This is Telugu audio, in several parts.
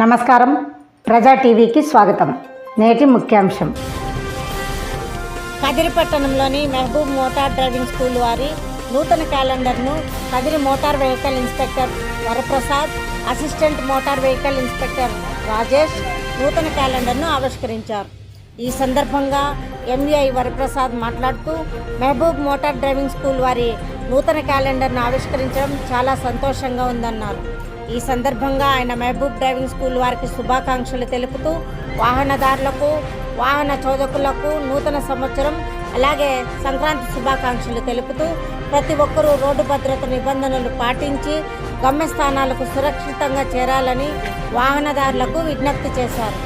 నమస్కారం. ప్రజా టీవీకి స్వాగతం. నేటి ముఖ్యాంశం. కదిరి పట్టణంలోని మెహబూబ్ మోటార్ డ్రైవింగ్ స్కూల్ వారి నూతన క్యాలెండర్ను Kadiri motor vehicle inspector Varaprasad assistant motor vehicle inspector Rajesh నూతన క్యాలెండర్ను ఆవిష్కరించారు. ఈ సందర్భంగా ఎంవీఐ వరప్రసాద్ మాట్లాడుతూ మెహబూబ్ మోటార్ డ్రైవింగ్ స్కూల్ వారి నూతన క్యాలెండర్ను ఆవిష్కరించడం చాలా సంతోషంగా ఉందన్నారు. ఈ సందర్భంగా ఆయన మహబూబ్ డ్రైవింగ్ స్కూల్ వారికి శుభాకాంక్షలు తెలుపుతూ వాహనదారులకు వాహన చోదకులకు నూతన సంవత్సరం అలాగే సంక్రాంతి శుభాకాంక్షలు తెలుపుతూ ప్రతి ఒక్కరూ రోడ్డు భద్రత నిబంధనలు పాటించి గమ్యస్థానాలకు సురక్షితంగా చేరాలని వాహనదారులకు విజ్ఞప్తి చేశారు.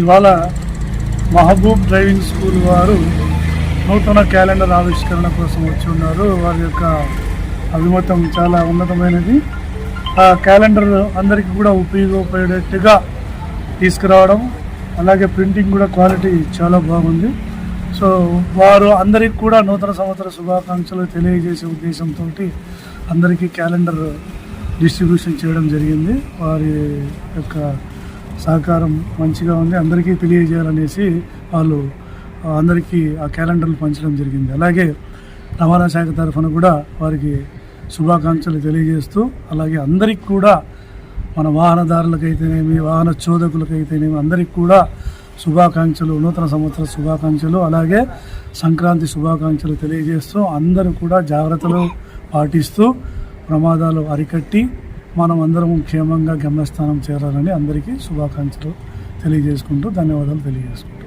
ఇవాళ మహబూబ్ డ్రైవింగ్ స్కూల్ వారు నూతన క్యాలెండర్ ఆవిష్కరణ కోసం వచ్చి ఉన్నారు. వారి యొక్క అభిమతం చాలా ఉన్నతమైనది. ఆ క్యాలెండర్ అందరికీ కూడా ఉపయోగపడేట్టుగా తీసుకురావడం అలాగే ప్రింటింగ్ కూడా క్వాలిటీ చాలా బాగుంది. సో వారు అందరికి కూడా నూతన సంవత్సర శుభాకాంక్షలు తెలియజేసే ఉద్దేశంతో అందరికీ క్యాలెండర్ డిస్ట్రిబ్యూషన్ చేయడం జరిగింది. వారి యొక్క సహకారం మంచిగా ఉంది. అందరికీ తెలియజేయాలనేసి వాళ్ళు అందరికీ ఆ క్యాలెండర్లు పంచడం జరిగింది. అలాగే రవాణా శాఖ తరఫున కూడా వారికి శుభాకాంక్షలు తెలియజేస్తూ అలాగే అందరికి కూడా మన వాహనదారులకైతేనేమి వాహన చోదకులకైతేనేమి అందరికి కూడా శుభాకాంక్షలు నూతన సంవత్సర శుభాకాంక్షలు అలాగే సంక్రాంతి శుభాకాంక్షలు తెలియజేస్తూ అందరూ కూడా జాగ్రత్తలు పాటిస్తూ ప్రమాదాలు అరికట్టి మనం అందరం క్షేమంగా గమ్యస్థానం చేరాలని అందరికీ శుభాకాంక్షలు తెలియజేసుకుంటూ ధన్యవాదాలు తెలియజేసుకుంటూ.